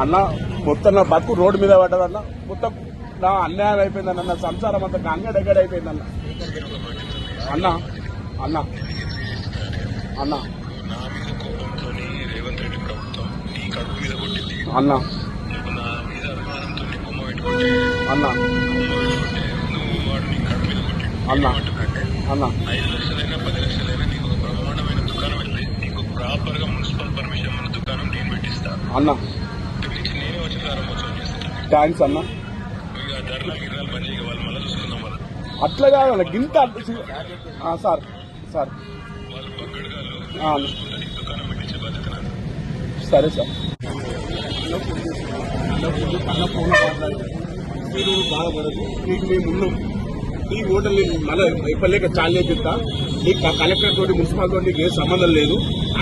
అన్న మొత్తం నా బతుకు రోడ్డు మీద పడ్డదన్న మొత్తం నా అన్యాయం అయిపోయిందన్న నా సంసారం అంతా గంగడెగ్గడ అయిపోయిందన్న. అన్న అన్న అన్న. మీద కడుపు మీద కొట్టింది అన్న. మీద పెట్టుకుంటే అన్న. అన్న. అన్న. ఐదు లక్షలైనా పది లక్షలైనా నీకు ఒక బ్రహ్మాండమైన దుకాణం వెళ్ళి నీకు ప్రాపర్గా మున్సిపల్ పర్మిషన్ ఉన్న దుకాణం నేను పెట్టిస్తా అన్న. చూసుకుందాం మనం అట్లా కాదు గింత సార్ సార్. సరే సార్. మీరు బాధపడదు మీకు మేము ఉన్నాం. ఈ ఓటర్ మళ్ళీ ఇప్పలేక చాలు లేపిస్తా నీకు కలెక్టర్ తోటి మున్సిపల్ తోటి నీకు ఏ సంబంధం లేదు.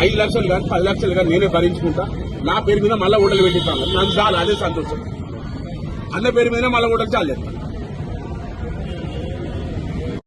ఐదు లక్షలు కానీ పది లక్షలు కానీ నేనే భరించుకుంటా. నా పేరు మీద మళ్ళీ ఓటర్లు పెట్టిస్తాను. నాకు చాలు అదే సంతోషం. అన్న పేరు మీద మళ్ళీ ఓటర్లు చాలు. చెప్తాను